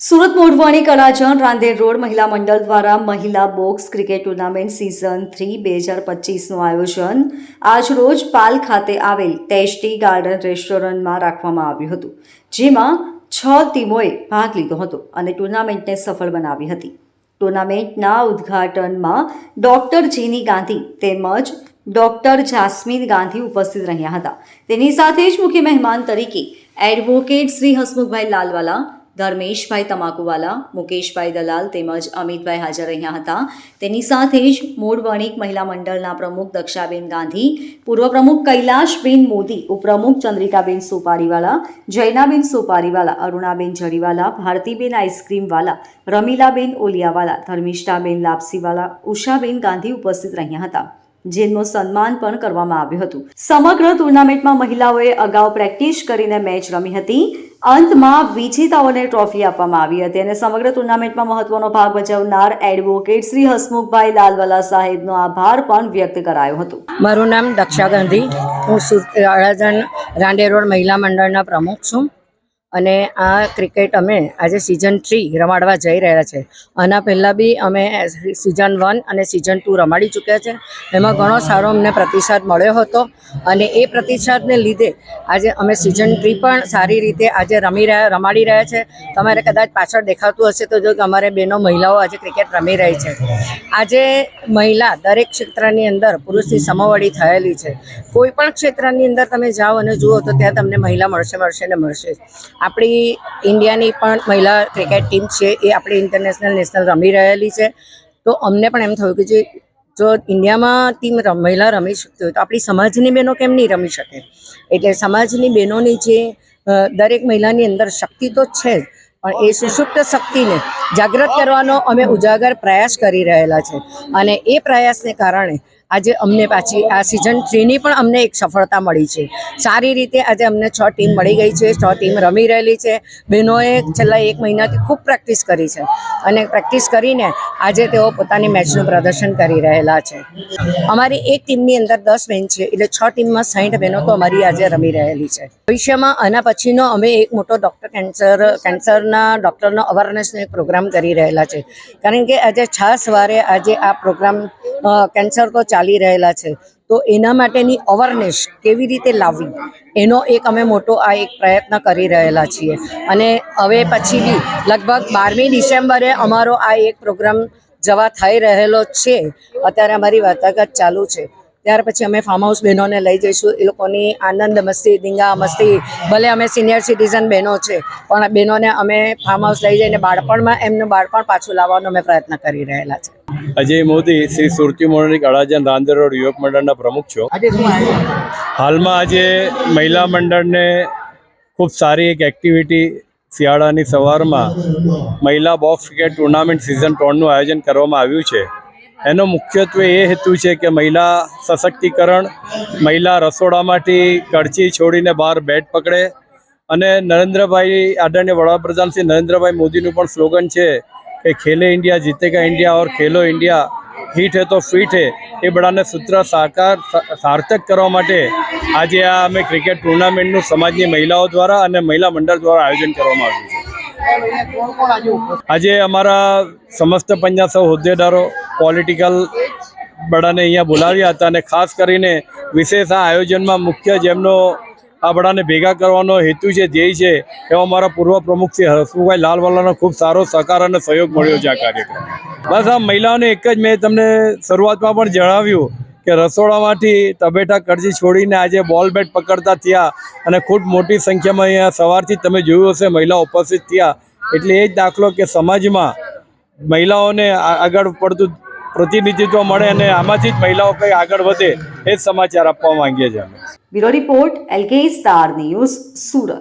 સુરત મોઢવાણી કલાજન રાંદેર રોડ મહિલા મંડળ દ્વારા મહિલા box cricket tournament season three બે હજાર પચીસનું આયોજન આજરોજ પાલ ખાતે આવેલ ટેસ્ટી ગાર્ડન રેસ્ટોરન્ટમાં રાખવામાં આવ્યું હતું, જેમાં છ ટીમોએ ભાગ લીધો હતો અને ટુર્નામેન્ટને સફળ બનાવી હતી. ટુર્નામેન્ટના ઉદ્ઘાટનમાં ડોક્ટર જીની ગાંધી તેમજ ડોક્ટર જાસ્મીન ગાંધી ઉપસ્થિત રહ્યા હતા. તેની સાથે જ મુખ્ય મહેમાન તરીકે એડવોકેટ શ્રી હસમુખભાઈ લાલવાલા ધર્મેશભાઈ તમાકુવાલા, મુકેશભાઈ દલાલ તેમજ અમિતભાઈ હાજર રહ્યા હતા. તેની સાથે જ મૂળ વણિક મહિલા મંડળના પ્રમુખ દક્ષાબેન ગાંધી, પૂર્વ પ્રમુખ કૈલાશબેન મોદી, ઉપપ્રમુખ ચંદ્રિકાબેન સુપારીવાલા જૈનાબેન સુપારીવાલા, અરુણાબેન જડીવાલા ભારતીબેન આઈસ્ક્રીમવાલા, રમીલાબેન ઓલિયાવાલા, ધર્મિષ્ઠાબેન લાપસીવાલા, ઉષાબેન ગાંધી ઉપસ્થિત રહ્યા હતા. જેમનું સન્માન પણ કરવામાં આવ્યું હતું. સમગ્ર ટુર્નામેન્ટમાં મહિલાઓએ અગાઉ પ્રેક્ટિસ કરીને મેચ રમી હતી. અંતમાં વિજેતાઓને ટ્રોફી આપવામાં આવી હતી અને સમગ્ર ટુર્નામેન્ટમાં મહત્વનો ભાગ ભજવનાર એડવોકેટ શ્રી હસમુખભાઈ લાલવાલા સાહેબનો આભાર પણ વ્યક્ત કરાયો હતો. મારું નામ દક્ષા ગાંધી. હું સુરત રાંડે રોડ મહિલા મંડળના પ્રમુખ છું. અને આ ક્રિકેટ અમે આજે સિઝન થ્રી રમાડવા જઈ રહ્યા છે. આના પહેલાં બી અમે સિઝન વન અને સિઝન ટુ રમાડી ચૂક્યા છે. એમાં ઘણો સારો અમને પ્રતિસાદ મળ્યો હતો અને એ પ્રતિસાદને લીધે આજે અમે સિઝન થ્રી પણ સારી રીતે આજે રમી રહ્યા, રમાડી રહ્યા છે. તમારે કદાચ પાછળ દેખાતું હશે તો જો કે અમારે બેનો મહિલાઓ આજે ક્રિકેટ રમી રહી છે. આજે મહિલા દરેક ક્ષેત્રની અંદર પુરુષની સમવડી થયેલી છે. કોઈ પણ ક્ષેત્રની અંદર તમે જાઓ અને જુઓ તો ત્યાં તમને મહિલા મળશે મળશે ને મળશે. આપણી ઇન્ડિયાની પણ મહિલા ક્રિકેટ ટીમ છે, એ આપણી ઇન્ટરનેશનલ નેશનલ રમી રહેલી છે. તો અમને પણ એમ થયું કે જે, જો ઇન્ડિયામાં ટીમ મહિલા રમી શકતી હોય તો આપણી સમાજની બહેનો કેમ નહીં રમી શકે? એટલે સમાજની બહેનોની જે દરેક મહિલાની અંદર શક્તિ તો છે જ, પણ એ સુષુપ્ત શક્તિને જાગૃત કરવાનો અમે ઉજાગર પ્રયાસ કરી રહેલા છે. અને એ પ્રયાસને કારણે આજે અમને પાછી આ સિઝન થ્રીની પણ અમને એક સફળતા મળી છે. સારી રીતે આજે અમને છ ટીમ મળી ગઈ છે, છ ટીમ રમી રહેલી છે. બહેનોએ છેલ્લા એક મહિનાથી ખૂબ પ્રેક્ટિસ કરી છે અને પ્રેક્ટિસ કરીને આજે તેઓ પોતાની મેચનું પ્રદર્શન કરી રહેલા છે. અમારી એક ટીમની અંદર દસ બેન છે, એટલે છ ટીમમાં સાઠ બહેનો તો અમારી આજે રમી રહેલી છે. ભવિષ્યમાં આના પછીનો અમે એક મોટો ડૉક્ટર કેન્સર કેન્સરના ડૉક્ટરનો અવેરનેસનો એક પ્રોગ્રામ કરી રહેલા છે. કારણ કે આજે છ સવારે આજે આ પ્રોગ્રામ કેન્સર તો ચાલી રહેલા છે. તો એના માટેની અવરનેસ કેવી રીતે લાવવી? એનો એક અમે મોટો આ એક પ્રયત્ન કરી રહેલા છીએ. અને હવે પછી બી લગભગ બારમી ડિસેમ્બરે અમારો આ એક પ્રોગ્રામ જવા થઈ રહેલો છે. અત્યારે અમારી વાટાઘાટ ચાલુ છે. ત્યાર પછી અમે ફાર્મ હાઉસ બહેનોને લઈ જઈશું. એ લોકોની આનંદ મસ્તી ધીંગા મસ્તી. ભલે અમે સિનિયર સિટીઝન બહેનો છે પણ બહેનોને અમે ફાર્મ હાઉસ લઈ જઈને બાળપણમાં એમનું બાળપણ પાછું લાવવાનો અમે પ્રયત્ન કરી રહેલા છે. અજય મોદી શ્રી સુરતી મોરણી અડાજન રાંદેર રોડ યુવક મંડળના પ્રમુખ છો. હાલમાં આજે મહિલા મંડળને ખૂબ સારી એક એક્ટિવિટી શિયાળાની સવારમાં મહિલા બોક્સ ક્રિકેટ ટુર્નામેન્ટ સિઝન ત્રણનું આયોજન કરવામાં આવ્યું છે. એનો મુખ્યત્વે એ હેતુ છે કે મહિલા સશક્તિકરણ, મહિલા રસોડામાંથી કડચી છોડીને બહાર બેટ પકડે. અને નરેન્દ્રભાઈ આદરણીય વડાપ્રધાન શ્રી નરેન્દ્રભાઈ મોદીનું પણ સ્લોગન છે કે ખેલે ઇન્ડિયા જીતેગા ઇન્ડિયા ઓર ખેલો ઇન્ડિયા હિટ હે તો ફિટ હે. એ બધાને સૂત્ર સાકાર, સાર્થક કરવા માટે આજે આ અમે ક્રિકેટ ટુર્નામેન્ટનું સમાજની મહિલાઓ દ્વારા અને મહિલા મંડળ દ્વારા આયોજન કરવામાં આવ્યું છે. આજે અમારા સમસ્ત પંજા સૌ હોદ્દેદારો પોલિટિકલ બધાને અહીંયા બોલાવ્યા હતા અને ખાસ કરીને વિશેષ આ આયોજનમાં મુખ્ય જેમનો આ બધાને ભેગા કરવાનો હેતુ છે, ધ્યેય છે, એવો અમારા પૂર્વ પ્રમુખ શ્રી હરસુભાઈ લાલવાલાનો ખૂબ સારો સહકાર અને સહયોગ મળ્યો છે આ કાર્યક્રમ. બસ આ મહિલાઓને એક જ મેં તમને શરૂઆતમાં પણ જણાવ્યું કે રસોડામાંથી તબેટા કરજી છોડીને આજે બોલ બેટ પકડતા થયા અને ખૂબ મોટી સંખ્યામાં અહીંયા સવારથી તમે જોયું હશે મહિલાઓ ઉપસ્થિત થયા. એટલે એ જ દાખલો કે સમાજમાં મહિલાઓને આગળ પડતું પ્રતિનિધિત્વ મળે અને આમાંથી જ મહિલાઓ કંઈ આગળ વધે એ સમાચાર આપવા માંગીએ છીએ અમે. Bureau report, LK star news, Surat.